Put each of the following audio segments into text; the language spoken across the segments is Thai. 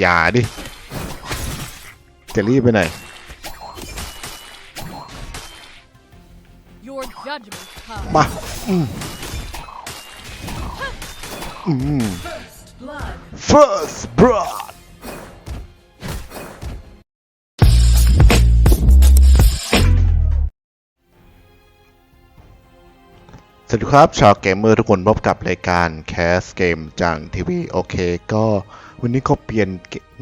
อย่าดิ จะรีบไปไหน Your judgment comes. มาอืมอืม first blood ส วัสดีครับ ชาวเกมเมอร์ทุกคนพบกับรายการแคสเกมจังทีวีโอเคก็วันนี้ก็เปลี่ยน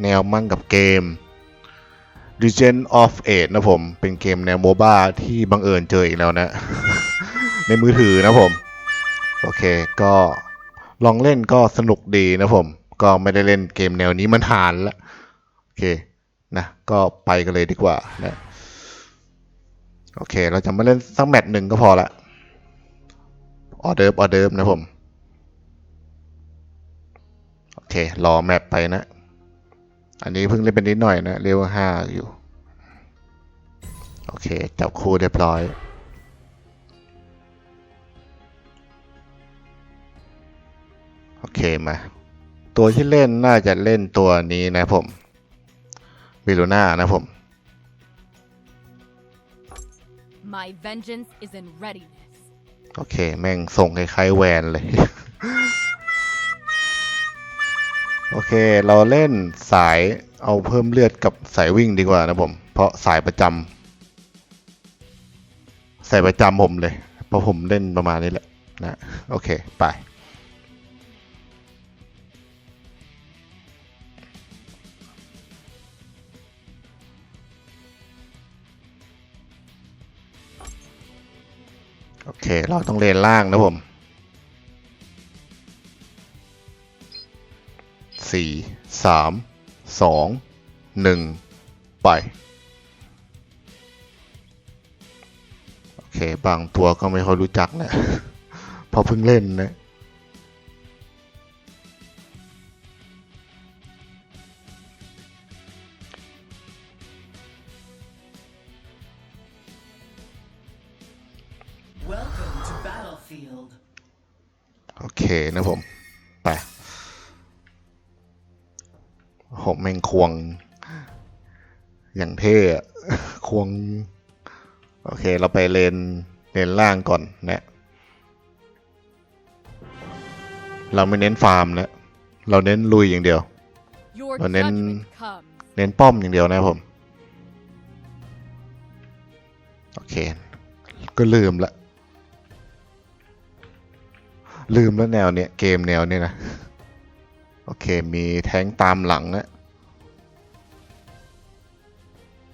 แนวมั่งกับเกม Legend of Age นะผม เป็นเกมแนวโมบ้าที่บังเอิญเจออีกแล้วนะ ในมือถือนะผม โอเคก็ลองเล่นก็สนุกดีนะผม ก็ไม่ได้เล่นเกมแนวนี้มันหานแล้วโอเคนะก็ไปกันเลยดีกว่านะโอเค เราจะมาเล่นสักแมตช์หนึ่งก็พอละ ออเดิร์ฟออเดิร์ฟนะผม โอเค รอแมปไปนะ อันนี้เพิ่งเล่นเป็นนิดหน่อยนะเรียวห้าอยู่ โอเค จับคู่เรียบร้อยโอเคมา ตัวที่เล่นน่าจะเล่นตัวนี้นะผมบิลูน่านะผม My vengeance is in readiness. โอเค แม่งส่งคล้ายๆแวนเลย โอเค เราเล่นสายเอาเพิ่มเลือดกับสายวิ่งดีกว่านะผม เพราะสายประจำสายประจำผมเลย เพราะผมเล่นประมาณนี้แหละนะ โอเค ไป โอเค เราต้องเลนล่างนะผมสี่สามสองหนึ่งไป โอเค บางตัวก็ไม่ค่อยรู้จักนะ พอเพิ่งเล่นนะ โอเคนะผม ไปโหแม่งควง อย่างเท่อะควง โอเค เราไปเลนเลนล่างก่อนนะเราไม่เน้นฟาร์มนะเราเน้นลุยอย่างเดียว Your And then- judgment comes. เน้นป้อมอย่างเดียวนะครับผม โอเค ก็ลืมละ ลืมแล้วแนวเนี้ยเกมแนวเนี้ยนะ โอเคมีแท้งตามหลังนะ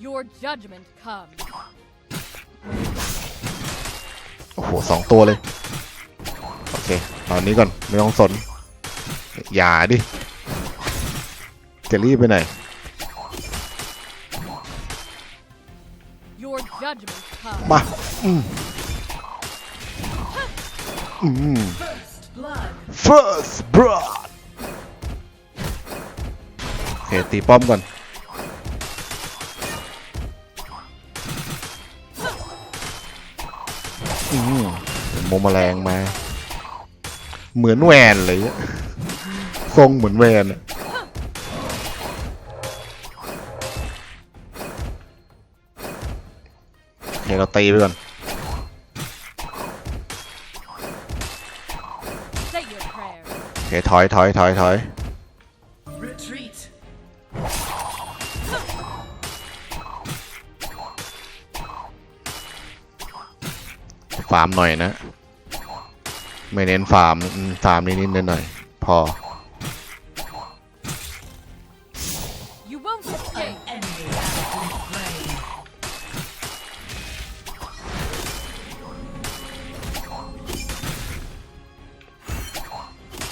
Your judgment comes. โอ้โหสองตัวเลย โอเคตอนนี้ก่อน ไม่ต้องสน อย่าดิ จะรีบไปไหน Your judgment comes. มา อืมอืม Blood. First blood โอเคตีป้อมก่อน อืมโมแมลงมา เหมือนแวนเลยอะทรงเหมือนแวนอะโอเคเราตีไปก่อน เคถอยถอยถอยถอย Retreat. ฟาร์มหน่อยนะ ไม่เน้นฟาร์มอืมฟาร์มนิดๆหน่อยๆพอ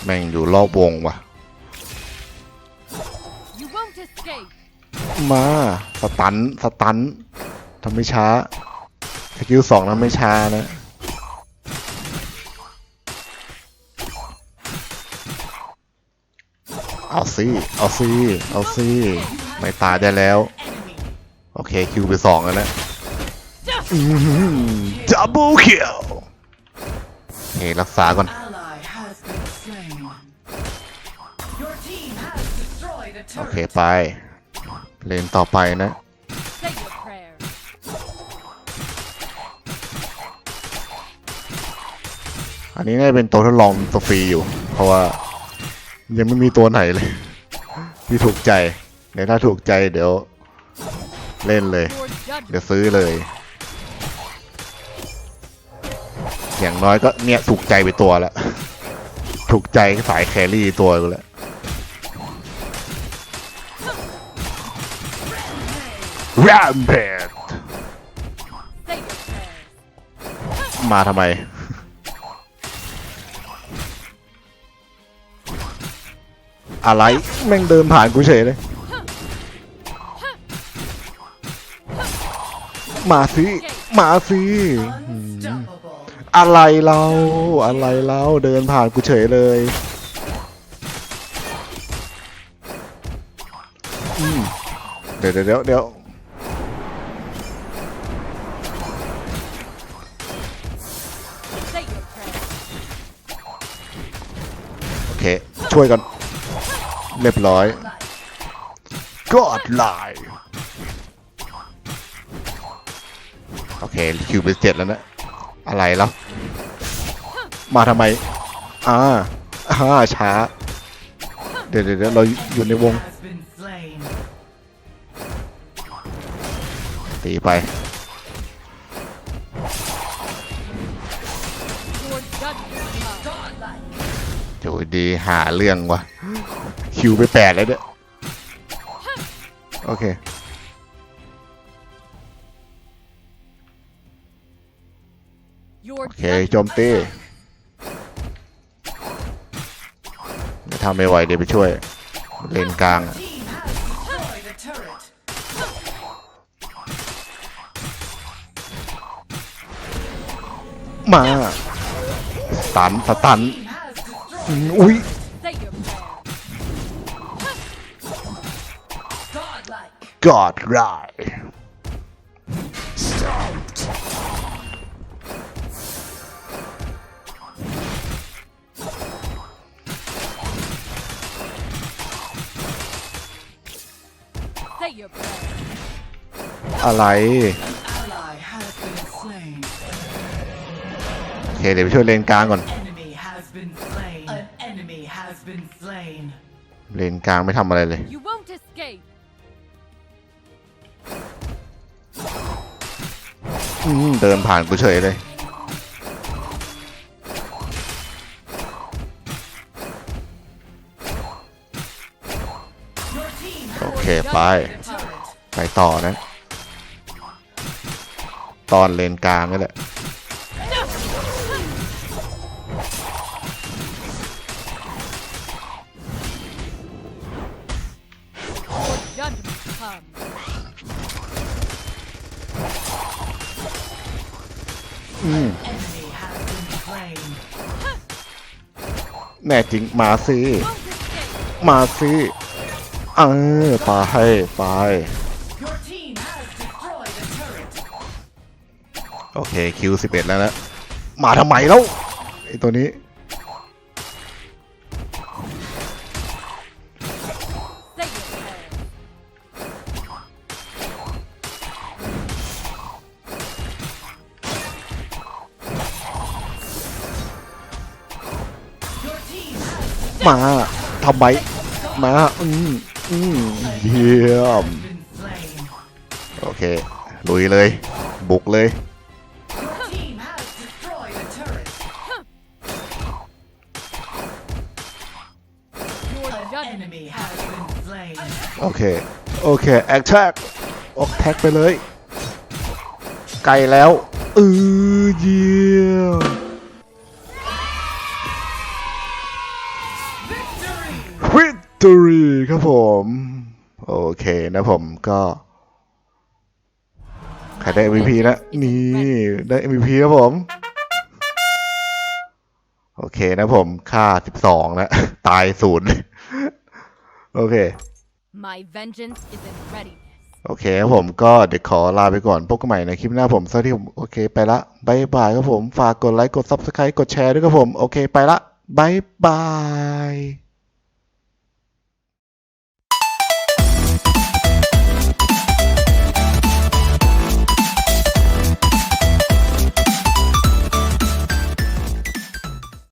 แม่งอยู่รอบวงว่ะ You won't escape. มาสตันสตันทำไม่ช้าสกิลสองนั้นไม่ช้านะ เอาสิเอาสิเอาสิไม่ตายได้แล้ว Enemy. โอเคคิวไปสองแล้วนะดับเบิลคิวเฮ้รักษาก่อน โอเคไป เลนต่อไปนะ อันนี้น่าจะเป็นตัวทดลองตัวฟรีอยู่ เพราะว่ายังไม่มีตัวไหนเลย ที่ถูกใจเดี๋ยวถ้าถูกใจเดี๋ยว เล่นเลย เดี๋ยวซื้อเลย อย่างน้อยก็เนี่ยถูกใจไปตัวแล้ว ถูกใจสายแครี่ตัวไปแล้ว Rampage Say your prayers. มาทำไม อะไร แม่งเดินผ่านกูเฉยเลย มาสิ มาสิอะไรเราอะไรเราเดินผ่านกูเฉยเลยอืมเดี๋ยวเดี๋ยวเดี๋ยว ช่วยกัน เรียบร้อยกอดไลน์โอเคคิวไปเจ็ดแล้วนะ อะไรแล้ว มาทำไม อ่าอ่าช้า เดี๋ยวเดี๋ยวเราอยู่ในวง ตีไป ดีหาเรื่องวะคิวไปแปดแล้วเนี่ยโอเค Your โอเค judgment โจมตีไม่ทำไม่ไหวเดี๋ยวไปช่วย เลนกลางอะ Team has destroyed a turret. มาสตันสตัน Team has destroyed. อืมอุ้ย Say your prayer. Godlike. กอดไราย Say your prayer. อะไร Ally has been slain. โอเค เดี๋ยวไปช่วยเลนกลางก่อน Enemy has been slain. An enemy has been slain. เลนกลางไม่ทำอะไรเลย You won't escape. อืมเดินผ่านกูเฉยเลย Your team โอ has เค ไป destroyed a turret. ไปต่อนะ ตอนเลนกลางนี่แหละ ย่านถนนสงคราอืมแน่จริงมาซิมาซิเออไปไปโอเคคิวสิบเอ็ดแล้วนะมาทำไมแล้วไอตัวนี้ มาทำไมมาอืมอืมเยี่ยมโอเคลุยเลย บุกเลยโอเค โอเค แอคแท็กออกแท็กไปเลย ไกลแล้วเออเยี่ยม Victory! Victory ครับผม โอเคนะผมก็ใครได้ MVP นะนี่ได้ MVP ครับผม โอเคนะผม ค่า 12 นะ ตายศูนย์โอเค My vengeance is in readiness. โอเคครับผมก็เดี๋ยวขอลาไปก่อนพบกันใหม่ในคลิปหน้าผมสวัสดีผมโอเคไปละบายบายครับผม ฝากกดไลค์ กด Subscribe กดแชร์ด้วยครับผม โอเคไปละบายบาย